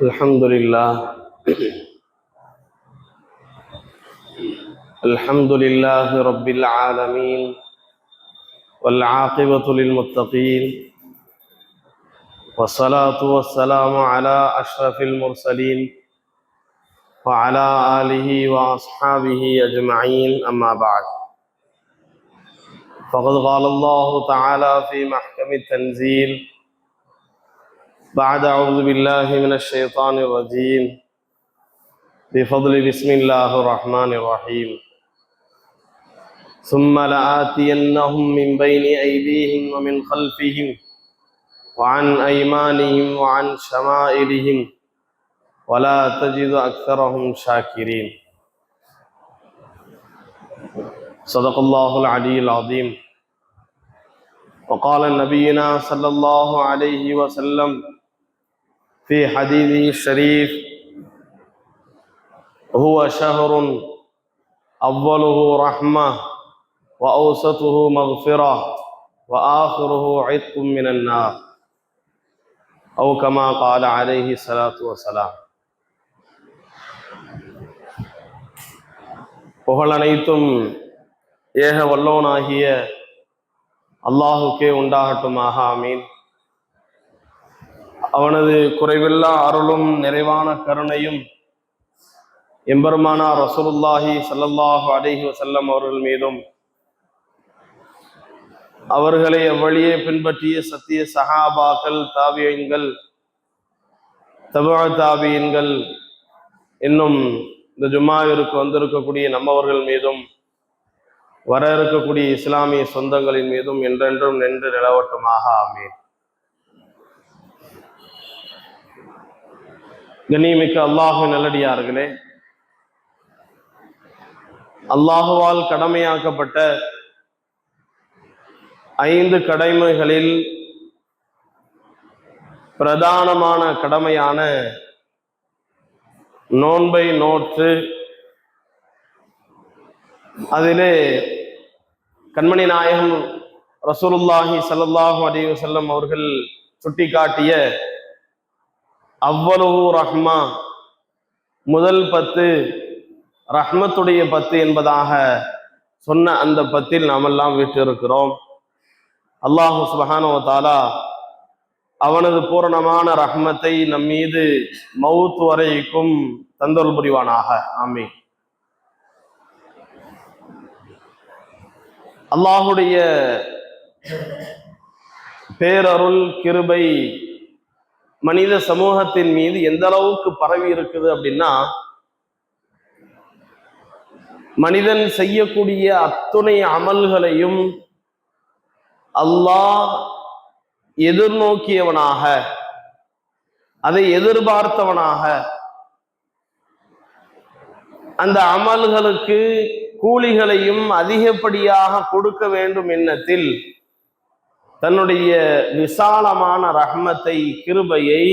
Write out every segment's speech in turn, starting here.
الحمد لله. الحمد لله رب العالمين والعاقبة للمتقين. والصلاة والسلام على أشرف المرسلين وعلى آله وأصحابه أجمعين. أما بعد فقد قال الله تعالى في محكم التنزيل بعد أعوذ بالله من الشيطان الرجيم. بفضل بسم الله الرحمن الرحيم. ثم لآتينهم من بين أيديهم ومن خلفهم وعن أيمانهم وعن شمائلهم ولا تجد أكثرهم شاكرين. صدق الله العلي العظيم. وقال نبينا صلى الله عليه وسلم في حديثه الشريف هو شهر أوله رحمة وأوسطه مغفرة وآخره عتق من النار أو كما قال عليه الصلاة والسلام புகழ் அனைத்தும் ஏக வல்லோனாகிய அல்லாஹுக்கே உண்டாகட்டுமாக ஆமீன் அவனது குறைவில்லா அருளும் நிறைவான கருணையும் எம்பெருமானா ரசூலுல்லாஹி சல்லல்லாஹு அடைகி வஸல்லம் அவர்கள் மீதும் அவர்களை அவ்வழியே பின்பற்றிய சத்திய சஹாபாக்கள் தாவியங்கள் தபா தாபியன்கள் இன்னும் இந்த ஜும்மாவிற்கு வந்திருக்கக்கூடிய நம்மவர்கள் மீதும் வர இருக்கக்கூடிய இஸ்லாமிய சொந்தங்களின் மீதும் என்றென்றும் நின்று நிலவட்டுமாக. ஆமீன். கண்ணியமிக்க அல்லாஹு நல்லடியார்களே அல்லாஹுவால் கடமையாக்கப்பட்ட ஐந்து கடமைகளில் பிரதானமான கடமையான நோன்பை நோற்று அதிலே கண்மணி நாயகம் ரசூலுல்லாஹி சல்லாஹூ அலி வசல்லம் அவர்கள் சுட்டிக்காட்டிய அவ்வளவு ரஹ்மா. முதல் பத்து ரஹ்மத்துடைய பத்து என்பதாக சொன்ன அந்த பத்தில் நாமெல்லாம் விட்டிருக்கிறோம். அல்லாஹு சுபஹானோ தாலா அவனது பூரணமான ரஹ்மத்தை நம் மீது மவுத் வரைக்கும் தந்தொல் புரிவானாக. ஆமே அல்லாஹுடைய பேரருள் கிருபை மனித சமூகத்தின் மீது எந்த அளவுக்கு பரவி இருக்குது அப்படின்னா மனிதன் செய்யக்கூடிய அத்துணை அமல்களையும் அல்லாஹ் எதிர்நோக்கியவனாக அதை எதிர்பார்த்தவனாக அந்த அமல்களுக்கு கூலிகளையும் அதிகப்படியாக கொடுக்க வேண்டும் எண்ணத்தில் தன்னுடைய விசாலமான ரஹ்மத்தை கிருபையை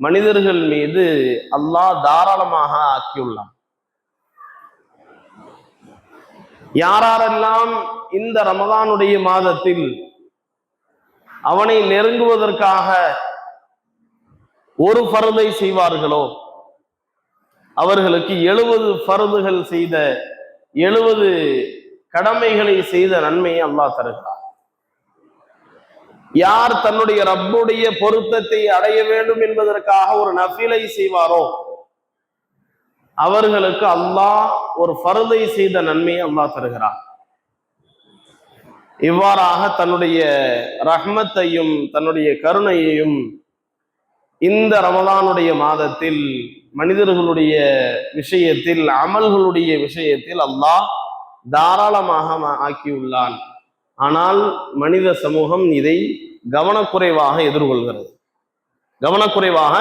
மனிதர்கள் மீது அல்லாஹ் தாராளமாக ஆக்கியுள்ளான். யாரெல்லாம் இந்த ரமதானுடைய மாதத்தில் அவனை நெருங்குவதற்காக ஒரு பருதை செய்வார்களோ அவர்களுக்கு எழுபது பருதுகள் செய்த எழுபது கடமைகளை செய்த நன்மையை அல்லாஹ் தருகிறார் யார் தன்னுடைய ரப்புடைய பொருத்தத்தை அடைய வேண்டும் என்பதற்காக ஒரு நஃபிலை செய்வாரோ? அவர்களுக்கு அல்லாஹ் ஒரு பருதை செய்த நன்மையை அல்லாஹ் தருகிறார் இவ்வாறாக தன்னுடைய ரஹ்மத்தையும் தன்னுடைய கருணையையும் இந்த ரமதானுடைய மாதத்தில் மனிதர்களுடைய விஷயத்தில் அமல்களுடைய விஷயத்தில் அல்லாஹ் தாராளமாக ஆக்கியுள்ளான். ஆனால் மனித சமூகம் இதை கவனக்குறைவாக எதிர்கொள்கிறது. கவனக்குறைவாக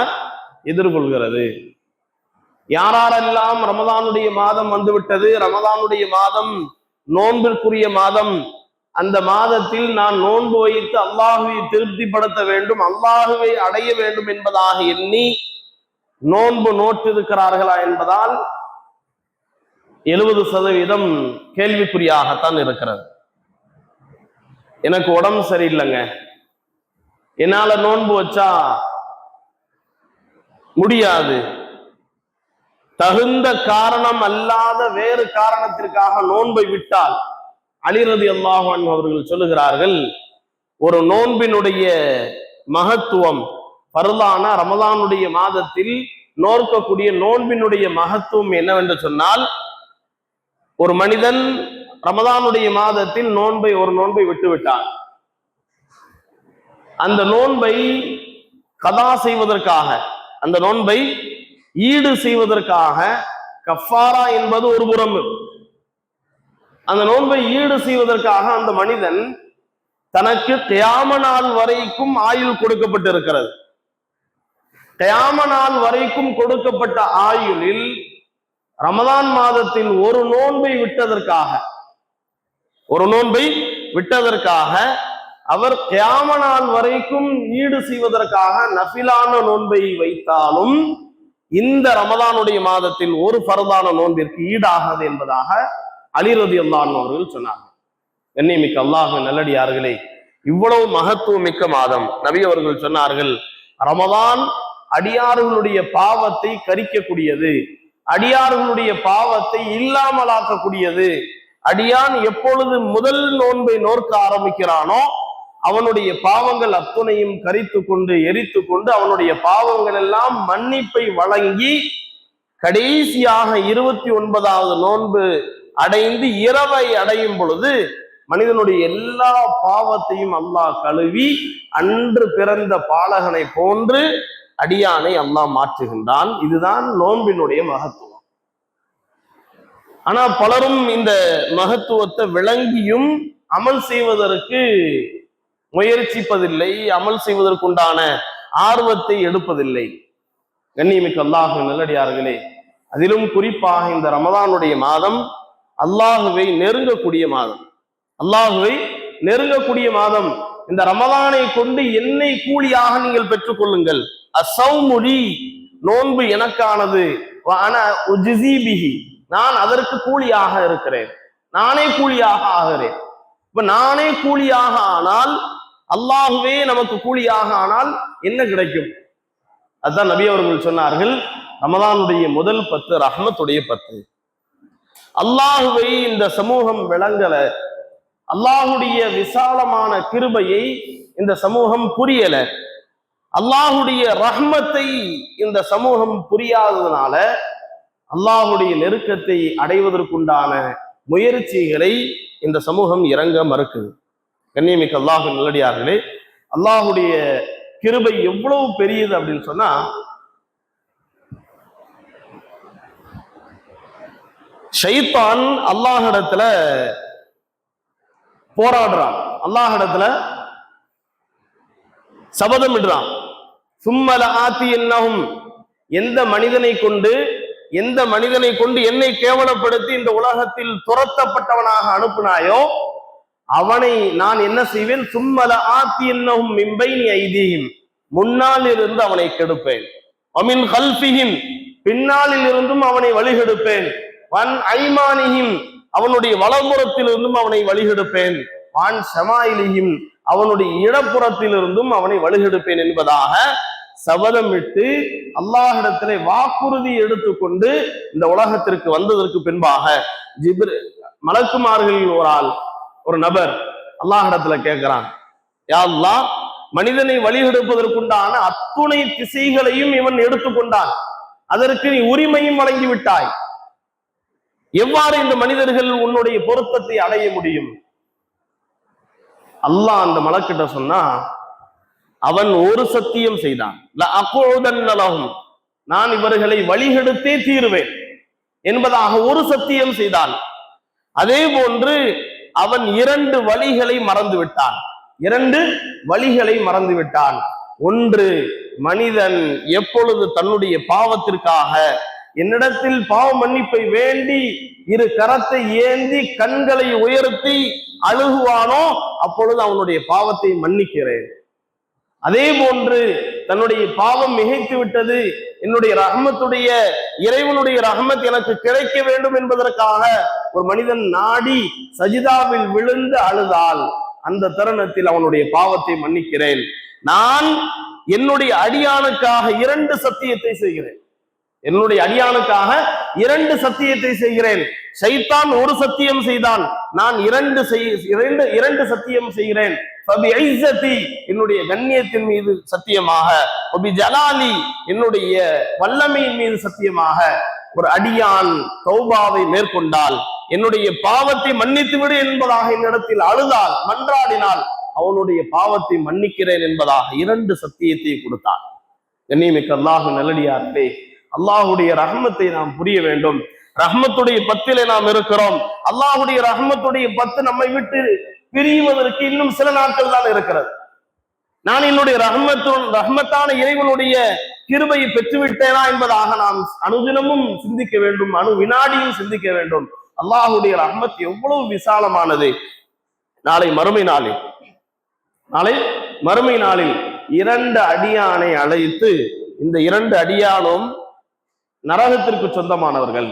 எதிர்கொள்கிறது. யாரெல்லாம் ரமதானுடைய மாதம் வந்துவிட்டது ரமதானுடைய மாதம் நோன்பிற்குரிய மாதம் அந்த மாதத்தில் நான் நோன்பு வைத்து அல்லாஹுவை திருப்திப்படுத்த வேண்டும் அல்லாஹுவை அடைய வேண்டும் என்பதாக எண்ணி நோன்பு நோற்றிருக்கிறார்களா என்பதால் எழுபது சதவீதம் கேள்விக்குறியாகத்தான் இருக்கிறது. எனக்கு உடம்பு சரியில்லைங்க. என்னால நோன்பு வச்சா முடியாது. தகுந்த காரணம் அல்லாத வேறு காரணத்திற்காக நோன்பை விட்டால் அலிரதி அல்லாஹன் அவர்கள் சொல்லுகிறார்கள் ஒரு நோன்பினுடைய மகத்துவம் பருதான ரமதானுடைய மாதத்தில் நோர்க்கக்கூடிய நோன்பினுடைய மகத்துவம் என்னவென்று சொன்னால் ஒரு மனிதன் ரமதானுடைய மாதத்தில் நோன்பை ஒரு நோன்பை விட்டுவிட்டார். அந்த நோன்பை கதா செய்வதற்காக அந்த நோன்பை ஈடு செய்வதற்காக கஃபாரா என்பது ஒரு புறம் அந்த நோன்பை ஈடு செய்வதற்காக அந்த மனிதன் தனக்கு தியாம நாள் வரைக்கும் ஆயுள் கொடுக்கப்பட்டிருக்கிறது. கியாம நாள் வரைக்கும் கொடுக்கப்பட்ட ஆயுளில் ரமதான் மாதத்தில் ஒரு நோன்பை விட்டதற்காக ஒரு நோன்பை விட்டதற்காக அவர் கியாம நாள் வரைக்கும் ஈடு செய்வதற்காக நஃபிலான நோன்பை வைத்தாலும் இந்த ரமதானுடைய மாதத்தில் ஒரு பரதான நோன்பிற்கு ஈடாகாது என்பதாக அலிரதி அல்லான் அவர்கள் சொன்னார்கள். கண்ணியமிக்க அல்லாஹ் நல்லடியார்களே இவ்வளவு மகத்துவம் மிக்க மாதம். நபி அவர்கள் சொன்னார்கள் ரமதான் அடியார்களுடைய பாவத்தை கரிக்கக்கூடியது அடியார்களுடைய பாவத்தை இல்லாமலாக்கக்கூடியது. அடியான் எப்பொழுது முதல் நோன்பை நோர்க்க ஆரம்பிக்கிறானோ அவனுடைய பாவங்கள் அத்துணையும் கரித்து கொண்டு எரித்து கொண்டு அவனுடைய பாவங்கள் எல்லாம் மன்னிப்பை வழங்கி கடைசியாக இருபத்தி ஒன்பதாவது நோன்பு அடைந்து இரவை அடையும் பொழுது மனிதனுடைய எல்லா பாவத்தையும் அல்லாஹ் கழுவி அன்று பிறந்த பாலகனை போன்று அடியானை அல்லாஹ் மாற்றுகின்றான். இதுதான் நோன்பினுடைய மகத்துவம். ஆனா பலரும் இந்த மகத்துவத்தை விளங்கியும் அமல் செய்வதற்கு முயற்சிப்பதில்லை அமல் செய்வதற்குண்டான ஆர்வத்தை எடுப்பதில்லை. கண்ணியமிக்க அல்லாஹ் நல்லடியார்களே அதிலும் குறிப்பாக இந்த ரமதானுடைய மாதம் அல்லாஹுவை நெருங்கக்கூடிய மாதம். அல்லாஹுவை நெருங்கக்கூடிய மாதம். இந்த ரமதானை கொண்டு என்னை கூலியாக நீங்கள் பெற்றுக்கொள்ளுங்கள். அசௌமொழி நோன்பு எனக்கானது. ஆனா உஜிசிபிஹி நான் அதற்கு கூலியாக இருக்கிறேன். நானே கூலியாக ஆகிறேன். இப்ப நானே கூலியாக ஆனால் அல்லாஹுவே நமக்கு கூலியாக ஆனால் என்ன கிடைக்கும்? அதுதான் நபி அவர்கள் சொன்னார்கள் ரமதானுடைய முதல் பத்து ரஹமத்துடைய பத்து. அல்லாஹுவை இந்த சமூகம் விளங்கல. அல்லாஹுடைய விசாலமான கிருபையை இந்த சமூகம் புரியல. அல்லாஹுடைய ரஹ்மத்தை இந்த சமூகம் புரியாததுனால அல்லாஹுடைய நெருக்கத்தை அடைவதற்குண்டான முயற்சிகளை இந்த சமூகம் இறங்க மறுக்குது. கண்ணியமிக்க அல்லாஹு நல்லடியார்களே அல்லாஹுடைய கிருபை எவ்வளவு பெரியது அப்படின்னு சொன்னா ஷைத்தான் அல்லாஹிடத்துல போராடுறான். அல்லாஹிடத்துல சபதமிடுறான். சும்மல ஆத்தி என்னகும் எந்த மனிதனை கொண்டு எந்த மனிதனை கொண்டு என்னை கேவலப்படுத்தி இந்த உலகத்தில் துரத்தப்பட்டவனாக அனுப்புனாயோ அவனை நான் என்ன செய்வேன்? சும்மல ஆத்தி என்னும் மிம்பை நீ ஐதீகம் முன்னால் இருந்து அவனை கெடுப்பேன். அமின் கல்பிஹிம். பின்னாளில் இருந்தும் அவனை வழிகெடுப்பேன். வன் ஐமானியும் அவனுடைய வலப்புறத்தில் இருந்தும் அவனை வழிகெடுப்பேன். வான் ஷமாயிலிஹிம். அவனுடைய இடப்புறத்திலிருந்தும் அவனை வழிகெடுப்பேன் என்பதாக சபதமிட்டு அல்லாஹிடத்திலே வாக்குறுதி எடுத்துக்கொண்டு இந்த உலகத்திற்கு வந்ததற்கு பின்பாக ஜிப்ரு மலக்குமார்களில் ஒரு ஆள் ஒரு நபர் அல்லாஹிடத்துல கேட்கிறான். யா மனிதனை வழிகெடுப்பதற்குண்டான அத்துணை திசைகளையும் இவன் எடுத்துக்கொண்டான். அதற்கு நீ உரிமையும் வழங்கி விட்டாய் எவ்வாறு இந்த மனிதர்கள் உன்னுடைய பொருத்தத்தை அடைய முடியும்? அல்லாஹ் அந்த மலக்கிட்ட சொன்னா அவன் ஒரு சத்தியம் செய்தான். நான் இவர்களை வழிகெடுத்தே தீருவேன் என்பதாக ஒரு சத்தியம் செய்தான். அதே போன்று அவன் இரண்டு வழிகளை மறந்து விட்டான். இரண்டு வழிகளை மறந்து விட்டான். ஒன்று மனிதன் எப்பொழுது தன்னுடைய பாவத்திற்காக என்னிடத்தில் பாவ மன்னிப்பை வேண்டி இரு கரத்தை ஏந்தி கண்களை உயர்த்தி அழுகுவானோ அப்பொழுது அவனுடைய பாவத்தை மன்னிக்கிறேன். அதே போன்று தன்னுடைய பாவம் மிகைத்து விட்டது. என்னுடைய ரஹமத்துடைய இறைவனுடைய ரஹமத் எனக்கு கிடைக்க வேண்டும் என்பதற்காக ஒரு மனிதன் நாடி சஜிதாவில் விழுந்து அழுதால் அந்த தருணத்தில் அவனுடைய பாவத்தை மன்னிக்கிறேன். நான் என்னுடைய அடியானுக்காக இரண்டு சத்தியத்தை செய்கிறேன். என்னுடைய அடியானுக்காக இரண்டு சத்தியத்தை செய்கிறேன். சைத்தான் ஒரு சத்தியம் செய்தான். நான் இரண்டு செய் இரண்டு இரண்டு சத்தியம் செய்கிறேன். என்னுடைய கண்ணியத்தின் மீது சத்தியமாக ஜலாலி என்னுடைய வல்லமையின் மீது சத்தியமாக ஒரு அடியான் தௌபாவை மேற்கொண்டால் என்னுடைய பாவத்தை மன்னித்து விடு என்பதாக என்னிடத்தில் அழுதால் மன்றாடினால் அவனுடைய பாவத்தை மன்னிக்கிறேன் என்பதாக இரண்டு சத்தியத்தை கொடுத்தான். கண்ணியமிக்க அல்லாஹு நல்லடியார்களே அல்லாஹுடைய ரகமத்தை நாம் புரிய வேண்டும். ரஹ்மத்துடைய பத்திலே நாம் இருக்கிறோம். அல்லாஹுடைய ரஹ்மத்துடைய பத்து நம்மை விட்டு பிரிவதற்கு இன்னும் சில நாட்கள் தான் இருக்கிறது. நான் என்னுடைய ரஹ்மத்து ரஹ்மத்தான இறைவனுடைய கிருபையை பெற்றுவிட்டேனா என்பதாக நாம் அனுதினமும் சிந்திக்க வேண்டும் அணு வினாடியும் சிந்திக்க வேண்டும். அல்லாஹுடைய ரஹ்மத் எவ்வளவு விசாலமானது. நாளை மறுமை நாளில் நாளை மறுமை நாளில் இரண்டு அடியானை அழைத்து இந்த இரண்டு அடியானும் நரகத்திற்கு சொந்தமானவர்கள்.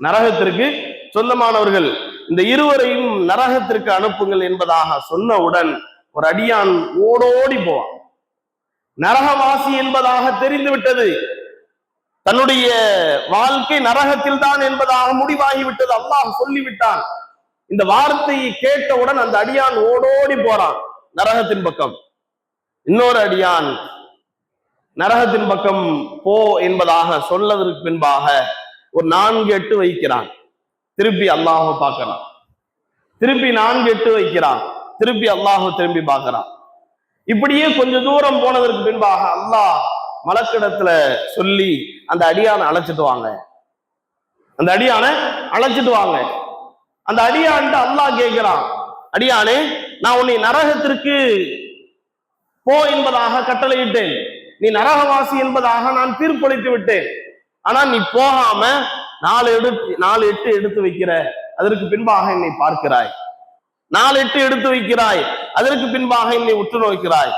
நரகத்திற்கு சொந்தமானவர்கள். இந்த இருவரையும் நரகத்திற்கு அனுப்புங்கள் என்பதாக சொன்னவுடன் ஒரு அடியான் ஓடோடி போவான். நரகவாசி என்பதாக தெரிந்து விட்டது தன்னுடைய வாழ்க்கை நரகத்தில் தான் என்பதாக முடிவாகிவிட்டது. அல்லாஹ் சொல்லிவிட்டான். இந்த வார்த்தையை கேட்டவுடன் அந்த அடியான் ஓடோடி போறான். நரகத்தின் பக்கம். இன்னொரு அடியான் நரகத்தின் பக்கம் போ என்பதாக சொல்லதற்கு பின்பாக ஒரு நான்கு எட்டு வைக்கிறான். திருப்பி அல்லாஹ் பார்க்கறான். திருப்பி நான்கு எட்டு வைக்கிறான். திருப்பி அல்லாஹ் திரும்பி பார்க்கறான். இப்படியே கொஞ்ச தூரம் போனதற்கு பின்பாக அல்லாஹ் மலக்கிடத்துல சொல்லி அந்த அடியானை அழைச்சிட்டு வாங்க. அந்த அடியானை அழைச்சிட்டு வாங்க. அந்த அடியான்ட்டு அல்லாஹ் கேட்கிறான் அடியானே நான் உன்னை நரகத்திற்கு போ என்பதாக கட்டளையிட்டேன். நீ நரகவாசி என்பதாக நான் தீர்ப்பளித்து விட்டேன். ஆனா நீ போகாம நாலு எடுத்து நாலு எட்டு எடுத்து வைக்கிற அதற்கு பின்பாக என்னை பார்க்கிறாய். நாலு எட்டு எடுத்து வைக்கிறாய். அதற்கு பின்பாக என்னை உற்று நோக்கிறாய்.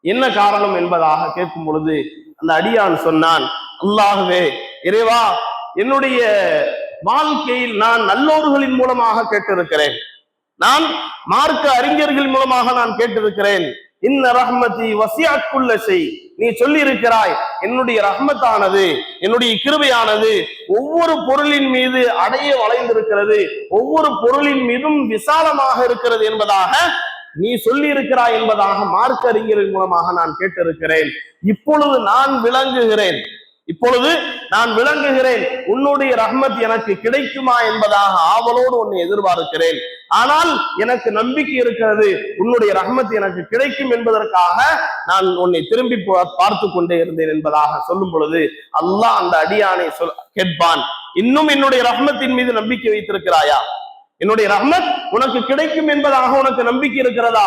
என்ன காரணம் என்பதாக கேட்கும் பொழுது அந்த அடியான் சொன்னான் அல்லாகவே இறைவா என்னுடைய வாழ்க்கையில் நான் நல்லோர்களின் மூலமாக கேட்டிருக்கிறேன். நான் மார்க்க அறிஞர்கள் மூலமாக நான் கேட்டிருக்கிறேன். இன்ன ரஹ்மதி வசியாக்குள்ள செய் நீ சொல்லி இருக்கிறாய் என்னுடைய ரஹ்மத்தானது என்னுடைய கிருபையானது ஒவ்வொரு பொருளின் மீது அடைய வளைந்திருக்கிறது ஒவ்வொரு பொருளின் மீதும் விசாலமாக இருக்கிறது என்பதாக நீ சொல்லி இருக்கிறாய் என்பதாக மார்க்க அறிஞரின் மூலமாக நான் கேட்டிருக்கிறேன். இப்பொழுது நான் விளங்குகிறேன். இப்பொழுது நான் விளங்குகிறேன் உன்னுடைய ரஹ்மத் எனக்கு கிடைக்குமா என்பதாக ஆவலோடு உன்னை எதிர்பார்க்கிறேன். ஆனால் எனக்கு நம்பிக்கை இருக்கிறது உன்னுடைய ரஹ்மத் எனக்கு கிடைக்கும் என்பதற்காக நான் உன்னை திரும்பி பார்த்து கொண்டே இருந்தேன் என்பதாக சொல்லும் பொழுது அல்லாஹ் அந்த அடியானை சொல் கேட்பான். இன்னும் என்னுடைய ரஹ்மத்தின் மீது நம்பிக்கை வைத்திருக்கிறாயா? என்னுடைய ரஹ்மத் உனக்கு கிடைக்கும் என்பதாக உனக்கு நம்பிக்கை இருக்கிறதா?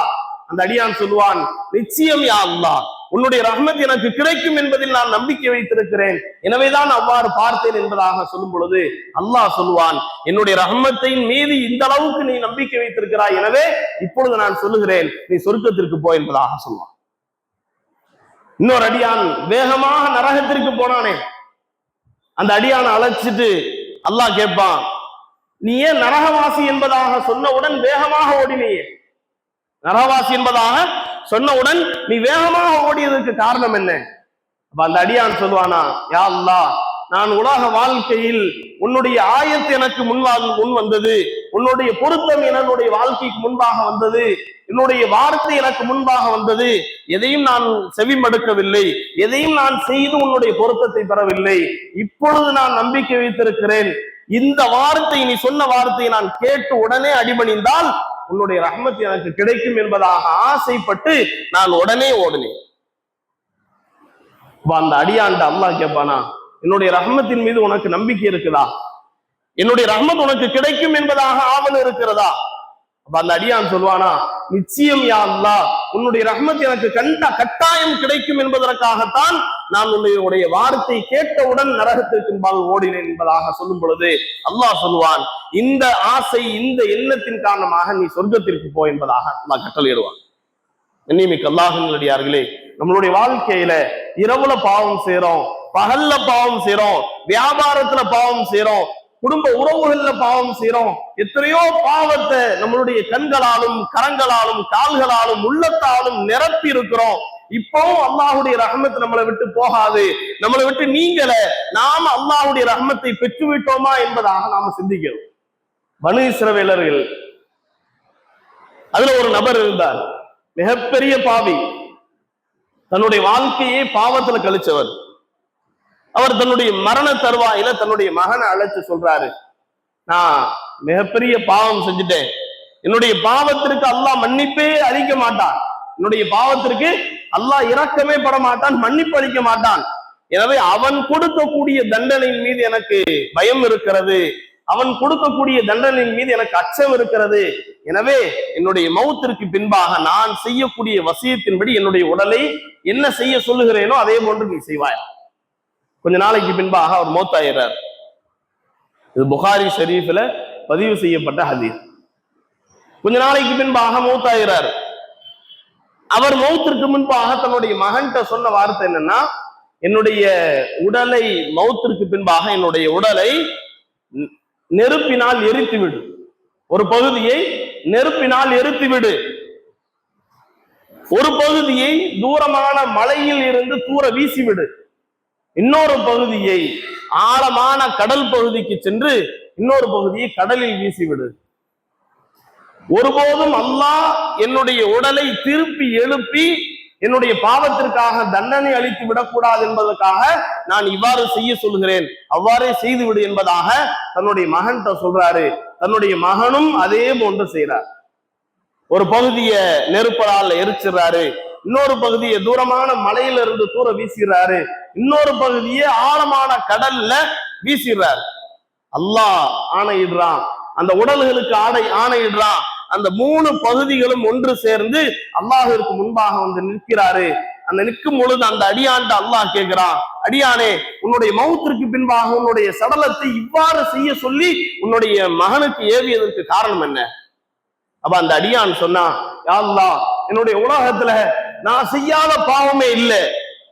அந்த அடியான் சொல்லுவான் நிச்சயம் யா அல்லாஹ். உன்னுடைய ரஹ்மத் எனக்கு கிடைக்கும் என்பதில் நான் நம்பிக்கை வைத்திருக்கிறேன். எனவேதான் அவ்வாறு பார்த்தேன் என்பதாக சொல்லும் பொழுது அல்லாஹ் சொல்லுவான் என்னுடைய ரஹ்மத்தின் மீது இந்த அளவுக்கு நீ நம்பிக்கை வைத்திருக்கிறாய். எனவே இப்பொழுது நான் சொல்லுகிறேன் நீ சொர்க்கத்திற்கு போ என்பதாக சொல்லுவான். இன்னொரு அடியான் வேகமாக நரகத்திற்கு போனானே. அந்த அடியானை அழைச்சிட்டு அல்லாஹ் கேட்பான் நீ ஏன் நரகவாசி என்பதாக சொன்னவுடன் வேகமாக ஓடினியே? நரகவாசி என்பதாக சொன்னவுடன் நீ வேகமாக ஓடியதற்கு காரணம் என்ன? அப்ப அந்த அடியான் சொல்லுவானா யா அல்லா நான் உலக வாழ்க்கையில் உன்னுடைய ஆயத்து எனக்கு முன்வாக முன் வந்தது. உன்னுடைய பொருத்தம் என்னுடைய வாழ்க்கைக்கு முன்பாக வந்தது. என்னுடைய வார்த்தை எனக்கு முன்பாக வந்தது. எதையும் நான் செவிமடுக்கவில்லை. எதையும் நான் செய்து உன்னுடைய பொருத்தத்தை பெறவில்லை. இப்பொழுது நான் நம்பிக்கை வைத்திருக்கிறேன். இந்த வார்த்தை நீ சொன்ன வார்த்தையை நான் கேட்டு உடனே அடிபணிந்தால் உன்னுடைய ரஹ்மத் எனக்கு கிடைக்கும் என்பதாக ஆசைப்பட்டு நான் உடனே ஓடினேன். அந்த அடியாண்ட அல்லாஹ் கேட்பானா என்னுடைய ரஹ்மத்தின் மீது உனக்கு நம்பிக்கை இருக்குதா? என்னுடைய ரஹ்மத் உனக்கு கிடைக்கும் என்பதாக ஆவல் இருக்கிறதா? அப்ப அந்த அடியான் சொல்வானா நிச்சயம் யா அல்லா உன்னுடைய ரஹ்மத் எனக்கு கண்ட கட்டாயம் கிடைக்கும் என்பதற்காகத்தான் நான் உன்னுடைய வார்த்தை கேட்டவுடன் நரகத்திற்கு பால் ஓடினேன் என்பதாக சொல்லும் பொழுது அல்லாஹ் சொல்லுவான் இந்த ஆசை இந்த எண்ணத்தின் காரணமாக நீ சொர்க்கத்திற்கு போ என்பதாக அல்லாஹ் கட்டளையிடுவான். எண்ணிமிக்க அல்லாஹர்களே நம்மளுடைய வாழ்க்கையில இரவுல பாவம் செய்யறோம் பகல்ல பாவம் செய்யறோம் வியாபாரத்துல பாவம் செய்யறோம் குடும்ப உறவுகள்ல பாவம் செய்யறோம் எத்தனையோ பாவத்தை நம்மளுடைய கண்களாலும் கரங்களாலும் கால்களாலும் உள்ளத்தாலும் நிரப்பி இருக்கிறோம். இப்பவும் அல்லாஹுடைய ரஹமத் நம்மளை விட்டு போகாது. நம்மளை விட்டு நீங்கள நாம அல்லாஹுடைய ரஹமத்தை பெற்று விட்டோமா என்பதாக நாம சிந்திக்கிறோம். பனு இஸ்ரவேலர்கள் அதுல ஒரு நபர் இருந்தார். மிகப்பெரிய பாவி. தன்னுடைய வாழ்க்கையே பாவத்துல கழிச்சவர். அவர் தன்னுடைய மரண தருவாயில தன்னுடைய மகனை அழைச்சு சொல்றாரு. நான் மிகப்பெரிய பாவம் செஞ்சுட்டேன். என்னுடைய பாவத்திற்கு அல்லாஹ் மன்னிப்பே அளிக்க மாட்டான். என்னுடைய பாவத்திற்கு அல்லாஹ் இரக்கமே பட மாட்டான் மன்னிப்பு அளிக்க மாட்டான். எனவே அவன் கொடுக்கக்கூடிய தண்டனையின் மீது எனக்கு பயம் இருக்கிறது. அவன் கொடுக்கக்கூடிய தண்டனையின் மீது எனக்கு அச்சம் இருக்கிறது. எனவே என்னுடைய மௌத்திற்கு பின்பாக நான் செய்யக்கூடிய வசியத்தின்படி என்னுடைய உடலை என்ன செய்ய சொல்லுகிறேனோ அதே போன்று நீ செய்வாய். கொஞ்ச நாளைக்கு பின்பாக அவர் மௌத்தாயிறார். இது புகாரி ஷெரீஃபில் பதிவு செய்யப்பட்ட ஹதீர் கொஞ்ச நாளைக்கு பின்பாக மௌத்தாயிறார். அவர் மௌத்திற்கு முன்பாக தன்னுடைய மகன்கிட்ட சொன்ன வார்த்தை என்னன்னா என்னுடைய உடலை மௌத்திற்கு பின்பாக என்னுடைய உடலை நெருப்பினால் எரித்து விடு ஒரு பகுதியை நெருப்பினால் எரித்து விடு ஒரு பகுதியை தூரமான மலையில் இருந்து தூர வீசிவிடு. இன்னொரு பகுதியை ஆழமான கடல் பகுதிக்கு சென்று இன்னொரு பகுதியை கடலில் வீசிவிடு. ஒருபோதும் அல்லாஹ் என்னுடைய உடலை திருப்பி எழுப்பி என்னுடைய பாவத்திற்காக தண்டனை அளித்து விடக்கூடாது என்பதற்காக நான் இவ்வாறு செய்ய சொல்கிறேன். அவ்வாறே செய்து விடு என்பதாக தன்னுடைய மகன்கிட்ட சொல்றாரு. தன்னுடைய மகனும் அதே போன்று செய்கிறார் ஒரு பகுதியை நெருப்பலால் எரிச்சிடுறாரு. இன்னொரு பகுதியை தூரமான மலையில இருந்து தூர வீசிடுறாரு இன்னொரு பகுதியை ஆழமான கடல்ல வீசிடுறாரு அல்லாஹ் ஆணையிடுறான். அந்த உடல்களுக்கு ஆடை ஆணையிடுறான். அந்த மூணு பகுதிகளும் ஒன்று சேர்ந்து அல்லாஹிற்கு முன்பாக வந்து நிற்கிறாரு. அந்த நிற்கும் பொழுது அந்த அடியான்ட்ட அல்லாஹ் கேட்கிறான் அடியானே உன்னுடைய மௌத்திற்கு பின்பாக உன்னுடைய சடலத்தை இவ்வாறு செய்ய சொல்லி உன்னுடைய மகனுக்கு ஏவியதற்கு காரணம் என்ன? அப்ப அந்த அடியான் சொன்னா "யா என்னுடைய உலகத்துல நான் செய்யாத பாவமே இல்லை.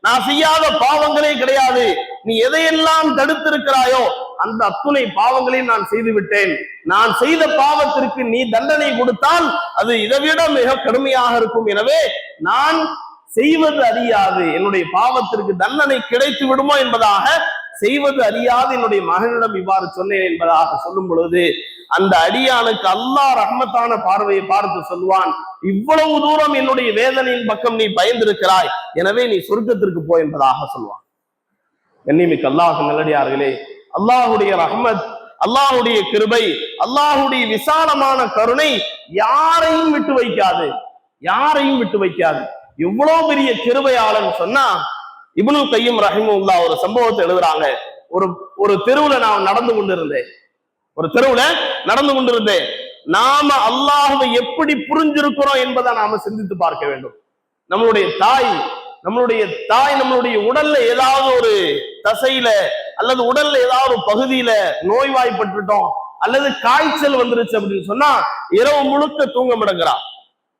நான் செய்யாத பாவங்களே கிடையாது. நீ எதையெல்லாம் தடுத்திருக்கிறாயோ அந்த அத்துணை பாவங்களையும் நான் செய்து விட்டேன். நான் செய்த பாவத்திற்கு நீ தண்டனை கொடுத்தால் அது இதைவிட மிக கடுமையாக இருக்கும். எனவே நான் செய்வது அறியாது. என்னுடைய பாவத்திற்கு தண்டனை கிடைத்து விடுமோ என்பதாக செய்வது அறியாது. என்னுடைய மகனிடம் இவ்வாறு சொன்னேன் என்பதாக சொல்லும் பொழுது அந்த அடியானுக்கு அல்லாஹ் ரஹ்மத்தான பார்வையை பார்த்து சொல்வான் இவ்வளவு தூரம் என்னுடைய வேதனையின் பக்கம் நீ பயந்திருக்கிறாய். எனவே நீ சொர்க்கத்திற்கு போ என்பதாக சொல்வான். கண்ணிமிக்கு அல்லாஹ் நல்லடியார்களே அல்லாஹுடைய ரஹமத் அல்லாஹுடைய கிருபை அல்லாஹுடைய விசாலமான கருணை யாரையும் விட்டு வைக்காது. யாரையும் விட்டு வைக்காது. எவ்வளவு பெரிய கிருபையாளன் சொன்னா இப்னு கையும் ரஹிமுல்லா ஒரு சம்பவத்தை எழுதுறாங்க. ஒரு ஒரு தெருவுல நான் நடந்து கொண்டிருந்தேன். ஒரு தெருவுல நடந்து கொண்டிருந்தேன். நாம அல்லாஹுவை எப்படி புரிஞ்சிருக்கிறோம் என்பதை நாம சிந்தித்து பார்க்க வேண்டும். நம்மளுடைய தாய் நம்மளுடைய தாய் நம்மளுடைய உடல்ல ஏதாவது ஒரு தசையில அல்லது உடல்ல ஏதாவது ஒரு பகுதியில நோய்வாய்ப்பட்டுட்டோம் அல்லது காய்ச்சல் வந்துருச்சு அப்படின்னு சொன்னா இரவு முழுக்க தூங்க முடங்குறா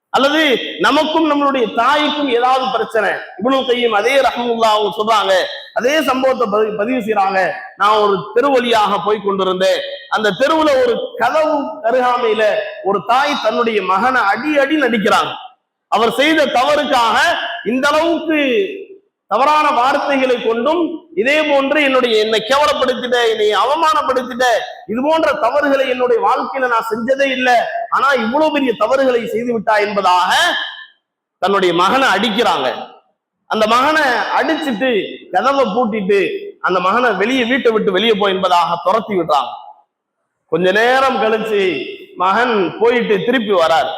அல்லது நமக்கும் நம்மளுடைய தாய்க்கும் ஏதாவது பிரச்சனை. இவ்வளவு கையும் அதே ரஹமுல்லா அவங்க சொல்றாங்க. அதே சம்பவத்தை பதி- பதிவு செய்யறாங்க நான் ஒரு தெரு வழியாக போய் கொண்டிருந்தேன். அந்த தெருவுல ஒரு கதவு அருகாமையில ஒரு தாய் தன்னுடைய மகனை அடி அடி நடிக்கிறாங்க. அவர் செய்த தவறுக்காக இந்த அளவுக்கு தவறான வார்த்தைகளை கொண்டும் இதே போன்று என்னுடைய என்னை கேவலப்படுத்திட்ட என்னை அவமானப்படுத்திட்ட இது போன்ற தவறுகளை என்னுடைய வாழ்க்கையில நான் செஞ்சதே இல்லை. ஆனா இவ்வளவு பெரிய தவறுகளை செய்து விட்டா என்பதாக தன்னுடைய மகனை அடிக்கிறாங்க. அந்த மகனை அடிச்சிட்டு கதவை பூட்டிட்டு அந்த மகனை வெளியே வீட்டை விட்டு வெளியே போய் என்பதாக துரத்தி விடுறாங்க. கொஞ்ச நேரம் கழிச்சு மகன் போயிட்டு திருப்பி வரார்.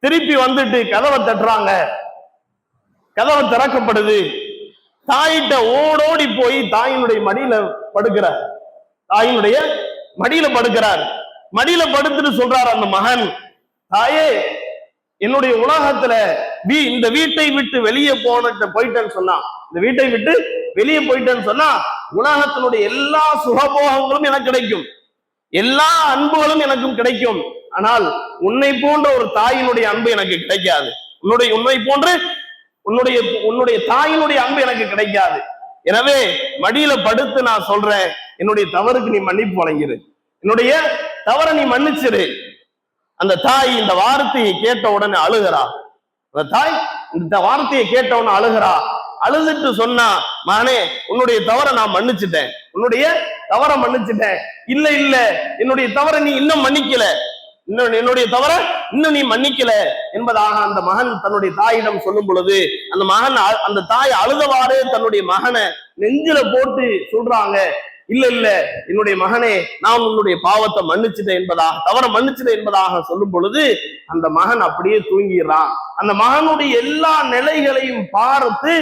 திருப்பி வந்துட்டு கதவை தட்டுறாங்க. கதவை திறக்கப்படுது. தாயிட்ட ஓடோடி போய் தாயினுடைய மடியில படுக்கிறார். தாயினுடைய மடியில படுக்கிறார். மடியில படுத்துட்டு சொல்றாரு அந்த மகன். தாயே என்னுடைய உலகத்துல வீ இந்த வீட்டை விட்டு வெளியே போனட்ட போயிட்டேன்னு சொன்னா. இந்த வீட்டை விட்டு வெளியே போயிட்டேன்னு சொன்னா உலகத்தினுடைய எல்லா சுகபோகங்களும் எனக்கு கிடைக்கும். எல்லா அன்புகளும் எனக்கும் கிடைக்கும். ஆனால் உன்னை போன்ற ஒரு தாயினுடைய அன்பு எனக்கு கிடைக்காது. உன்னுடைய உன்னை போன்று உன்னுடைய உன்னுடைய தாயினுடைய அன்பு எனக்கு கிடைக்காது. எனவே மடியில படுத்து நான் சொல்றேன் என்னுடைய தவறுக்கு நீ மன்னிப்பு வழங்கிடு என்னுடைய தவறை நீ மன்னிச்சிரு. அந்த தாய் இந்த வார்த்தையை கேட்ட உடனே அழுகிறா. அந்த தாய் இந்த வார்த்தையை கேட்ட உடனே அழுகிறா. அழுதுட்டு சொன்னா மகனே உன்னுடைய தவற நான் மன்னிச்சிட்டேன். உன்னுடைய தவற மன்னிச்சிட்டேன். இல்ல இல்ல. என்னுடைய தவற நீ இன்னும் மன்னிக்கல. இன்னும் என்னுடைய தவற இன்னும் நீ மன்னிக்கல. என்பதாக அந்த மகன் தன்னுடைய தாயிடம் சொல்லும் பொழுது அந்த மகன் அ- அந்த தாய் அழுதவாறு தன்னுடைய மகனை நெஞ்சில போட்டு சொல்றாங்க. இல்ல இல்ல என்னுடைய மகனே நான் உன்னுடைய பாவத்தை மன்னிச்சுட்டேன் என்பதாக தவற மன்னிச்சுட்டேன் என்பதாக சொல்லும் பொழுது அந்த மகன் அப்படியே தூங்கிடுறான். அந்த மகனுடைய எல்லா நிலைகளையும் பார்த்து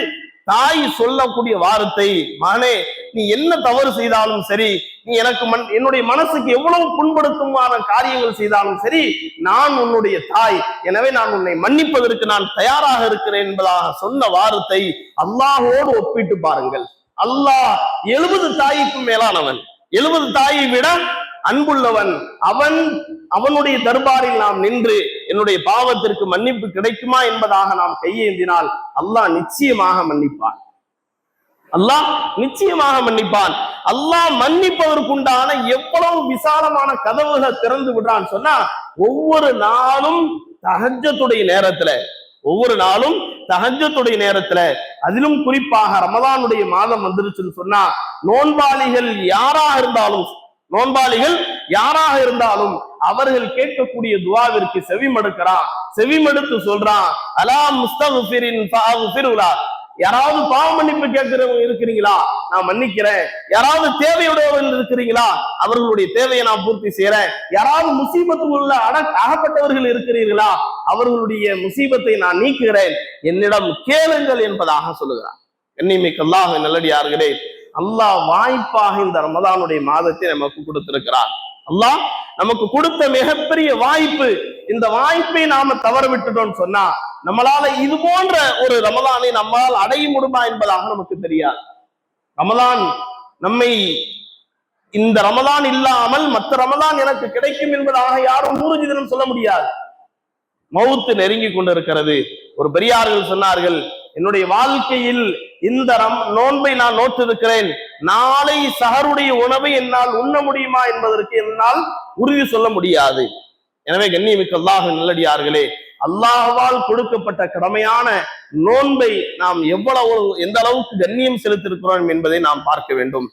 தாய் சொல்லக்கூடிய வார்த்தை மகனே நீ என்ன தவறு செய்தாலும் சரி நீ எனக்கு மன் என்னுடைய மனசுக்கு எவ்வளவு புண்படுத்துமான காரியங்கள் செய்தாலும் சரி நான் உன்னுடைய தாய். எனவே நான் உன்னை மன்னிப்பதற்கு நான் தயாராக இருக்கிறேன் என்பதாக சொன்ன வார்த்தை அல்லாஹோடு ஒப்பிட்டு பாருங்கள். அல்லாஹ் எழுபது தாய்க்கும் மேலானவன். எழுபது தாயை விட அன்புள்ளவன். அவன் அவனுடைய தர்பாரில் நாம் நின்று என்னுடைய பாவத்திற்கு மன்னிப்பு கிடைக்குமா என்பதாக நாம் கையேந்தினால் அல்லாஹ் நிச்சயமாக மன்னிப்பான். அல்லாஹ் நிச்சயமாக மன்னிப்பான். அல்லாஹ் மன்னிப்பதற்குண்டான எவ்வளவு விசாலமான கதவுகளை திறந்து விடுறான்னு சொன்னா ஒவ்வொரு நாளும் தகஜத்துடைய நேரத்துல ஒவ்வொரு நாளும் தகஜத்துடைய நேரத்துல அதிலும் குறிப்பாக ரமதானுடைய மாதம் வந்துருச்சுன்னு சொன்னா நோன்பாளிகள் யாராக இருந்தாலும் நோன்பாளிகள் யாராக இருந்தாலும் அவர்கள் கேட்கக்கூடிய துவாவிற்கு செவி மெடுத்து சொல்றான் அலா முஸ்தகுஃபிரின் யாராவது பாவ மன்னிப்பு கேட்கிறவங்க இருக்கிறீங்களா? நான் மன்னிக்கிறேன். யாராவது தேவையுடையவர்கள் இருக்கிறீங்களா? அவர்களுடைய தேவையை நான் பூர்த்தி செய்யறேன் யாராவது முசீபத்து உள்ள அட அகப்பட்டவர்கள் இருக்கிறீர்களா? அவர்களுடைய முசீபத்தை நான் நீக்குகிறேன். என்னிடம் கேளுங்கள் என்பதாக சொல்லுகிறார். எண்ணிமிக்க அல்லாஹ் நல்லடியார்களே அல்லாஹ் வாய்ப்பாக இந்த ரமதானுடைய மாதத்தை நமக்கு கொடுத்திருக்கிறார். அல்லாஹ் நமக்கு கொடுத்த மிகப்பெரிய வாய்ப்பு இந்த வாய்ப்பை நாம தவற விட்டுட்டோம்னு சொன்னா நம்மளால இது போன்ற ஒரு ரமலானை நம்மால் அடைய முடியுமா என்பதாக நமக்கு தெரியாது. ரமலான் நம்மை இந்த ரமலான் இல்லாமல் மற்ற ரமலான் எனக்கு கிடைக்கும் என்பதாக யாரும் நூறு தினம் சொல்ல முடியாது. மவுத்து நெருங்கி கொண்டிருக்கிறது. ஒரு பெரியார்கள் சொன்னார்கள் என்னுடைய வாழ்க்கையில் இந்த ரம் நோன்பை நான் நோற்றிருக்கிறேன். நாளை சகருடைய உணவை என்னால் உண்ண முடியுமா என்பதற்கு என்னால் உறுதி சொல்ல முடியாது. எனவே கண்ணியமிக்க அல்லாஹ் நல்லடியார்களே அல்லாஹால் கொடுக்கப்பட்ட கடமையான நோன்பை நாம் எவ்வளவு எந்த அளவுக்கு கண்ணியம் செலுத்திருக்கிறோம் என்பதை நாம் பார்க்க வேண்டும்.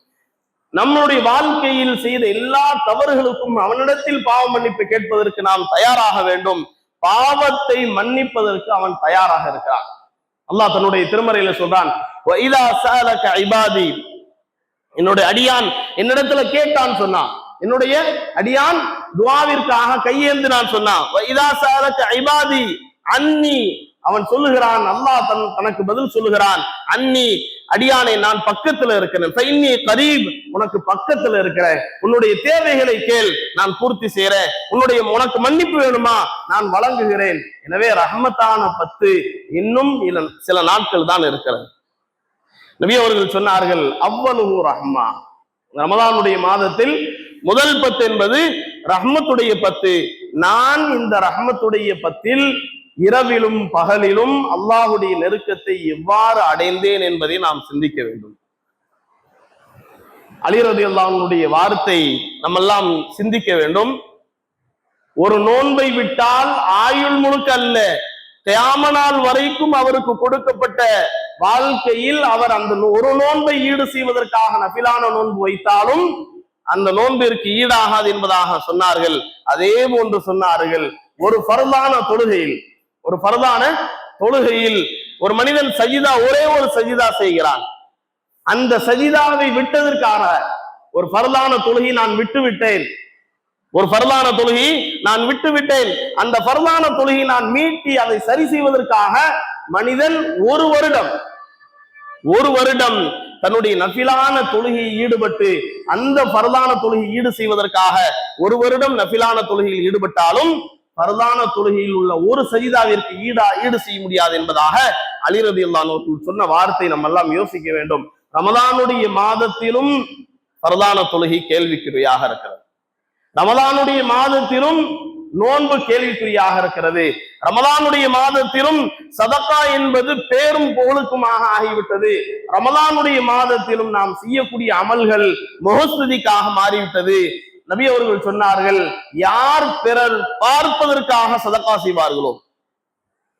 நம்மளுடைய வாழ்க்கையில் செய்த எல்லா தவறுகளுக்கும் அவனிடத்தில் பாவ மன்னிப்பு கேட்பதற்கு நாம் தயாராக வேண்டும். பாவத்தை மன்னிப்பதற்கு அவன் தயாராக இருக்கிறான். அல்லாஹ் தன்னுடைய திருமறையில சொல்றான் இபாதி. என்னுடைய அடியான் என்னிடத்துல கேட்டான் சொன்னான். என்னுடைய அடியான் துவாவிற்காக கையேந்து நான் சொன்னான் இபாதி அன்னி. அவன் சொல்லுகிறான் அல்லாஹ் தன் தனக்கு பதில் சொல்லுகிறான். அன்னி அடியானை நான் பக்கத்துல இருக்கிறேன். கரீப் உனக்கு பக்கத்துல இருக்கிறேன். உன்னுடைய தேவைகளை கேள் நான் பூர்த்தி செய்யறேன் உன்னுடைய உனக்கு மன்னிப்பு வேணுமா? நான் வழங்குகிறேன். எனவே ரஹமத்தான பத்து இன்னும் இல- சில நாட்கள் தான் இருக்கிறது. நபி அவர்கள் சொன்னார்கள் அவ்வளவு ரஹ்மா. ரமதானுடைய மாதத்தில் முதல் பத்து என்பது ரஹ்மத்துடைய பத்து. நான் இந்த ரஹ்மத்துடைய பத்தில் இரவிலும் பகலிலும் அல்லாஹுடைய நெருக்கத்தை எவ்வாறு அடைந்தேன் என்பதை நாம் சிந்திக்க வேண்டும். அலிரதி அல்லாஹனுடைய வார்த்தை நம்மெல்லாம் சிந்திக்க வேண்டும். ஒரு நோன்பை விட்டால் ஆயுள் முழுக்க அல்ல. தியாமனால் வரைக்கும் அவருக்கு கொடுக்கப்பட்ட வாழ்க்கையில் அவர் அந்த நோ- ஒரு நோன்பை ஈடு செய்வதற்காக நபிலான நோன்பு வைத்தாலும் அந்த நோன்பிற்கு ஈடாகாது என்பதாக சொன்னார்கள். அதே போன்று சொன்னார்கள். ஒரு ஃபர்தான தொழுகையில் ஒரு பரதான தொழுகையில் ஒரு மனிதன் சஜிதா ஒரே ஒரு சஜிதா செய்கிறான். அந்த சஜிதாவை விட்டதற்காக ஒரு பரதான தொழுகை நான் விட்டு விட்டேன் ஒரு பரதான தொழுகை நான் விட்டு விட்டேன் அந்த பரதான தொழுகை நான் மீட்டி அதை சரி செய்வதற்காக மனிதன் ஒரு வருடம் ஒரு வருடம் தன்னுடைய நஃபிலான தொழுகையில் ஈடுபட்டு அந்த பரதான தொழுகை ஈடு செய்வதற்காக ஒரு வருடம் நஃபிலான தொழுகையில் ஈடுபட்டாலும் பரதான தொழுகையில் உள்ள ஒரு சஜிதாவிற்கு ஈடா ஈடு செய்ய முடியாது என்பதாக அலிரதி அல்லானோர்கள் சொன்ன வார்த்தை நம்ம எல்லாம் யோசிக்க வேண்டும். ரமலானுடைய மாதத்திலும் பரதான தொழுகை கேள்விக்குறியாக இருக்கிறது. ரமலானுடைய மாதத்திலும் நோன்பு கேள்விக்குறியாக இருக்கிறது. ரமலானுடைய மாதத்திலும் சதக்கா என்பது பேரும் புகழுக்குமாக ஆகிவிட்டது. ரமலானுடைய மாதத்திலும் நாம் செய்யக்கூடிய அமல்கள் முகஸ்துதிக்காக மாறிவிட்டது. நபி அவர்கள் சொன்னார்கள் யார் பிறர் பார்ப்பதற்காக சதக்கா செய்வார்களோ?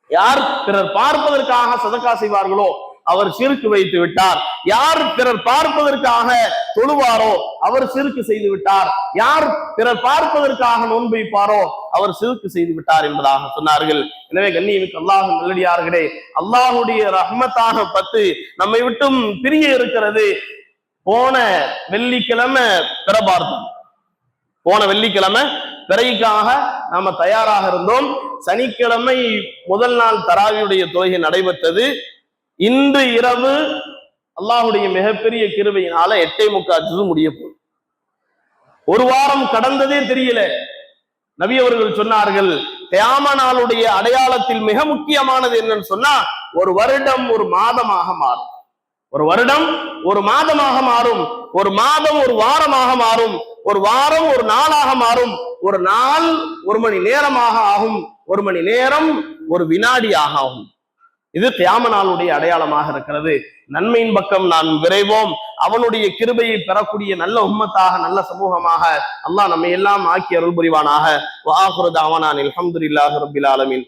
யார் பிறர் பார்ப்பதற்காக சதக்கா செய்வார்களோ? அவர் சிறுக்கு வைத்து விட்டார். யார் பிறர் பார்ப்பதற்காக தொழுவாரோ? அவர் சிறுக்கு செய்து விட்டார். யார் பிறர் பார்ப்பதற்காக நோன்பு வைப்பாரோ? அவர் சிறுக்கு செய்து விட்டார் என்பதாக சொன்னார்கள். எனவே கண்ணியமிக்கு அல்லாஹ் நல்லடியார்களே அல்லாஹுடைய ரஹ்மத்தாக பத்து நம்மை விட்டும் பிரிய இருக்கிறது. போன வெள்ளிக்கிழமை பிறபார்த்தோம் போன வெள்ளிக்கிழமை பிறைக்காக நாம தயாராக இருந்தோம். சனிக்கிழமை முதல் நாள் தராவியுடைய தொழுகை நடைபெற்றது. இன்று இரவு அல்லாஹுடைய மிகப்பெரிய கிருபையினால எட்டை முக்கால் முடிய போகுது. ஒரு வாரம் கடந்ததே தெரியல. நபி அவர்கள் சொன்னார்கள் தியாம நாளுடைய அடையாளத்தில் மிக முக்கியமானது என்னன்னு சொன்னா ஒரு வருடம் ஒரு மாதமாக மாறும். ஒரு வருடம் ஒரு மாதமாக மாறும். ஒரு மாதம் ஒரு வாரமாக மாறும். ஒரு வாரம் ஒரு நாளாக மாறும். ஒரு நாள் ஒரு மணி நேரமாக ஆகும். ஒரு மணி நேரம் ஒரு வினாடியாக ஆகும். இது தியாம நாளுடைய அடையாளமாக இருக்கிறது. நன்மையின் பக்கம் நான் விரைவோம். அவனுடைய கிருபையை பெறக்கூடிய நல்ல உம்மத்தாக நல்ல சமூகமாக அல்லாஹ் நம்மை எல்லாம் ஆக்கி அருள் புரிவானாக வாஹுரத் அவனான் அல்ஹம்துலில்லாஹி ரப்பில் ஆலமீன்.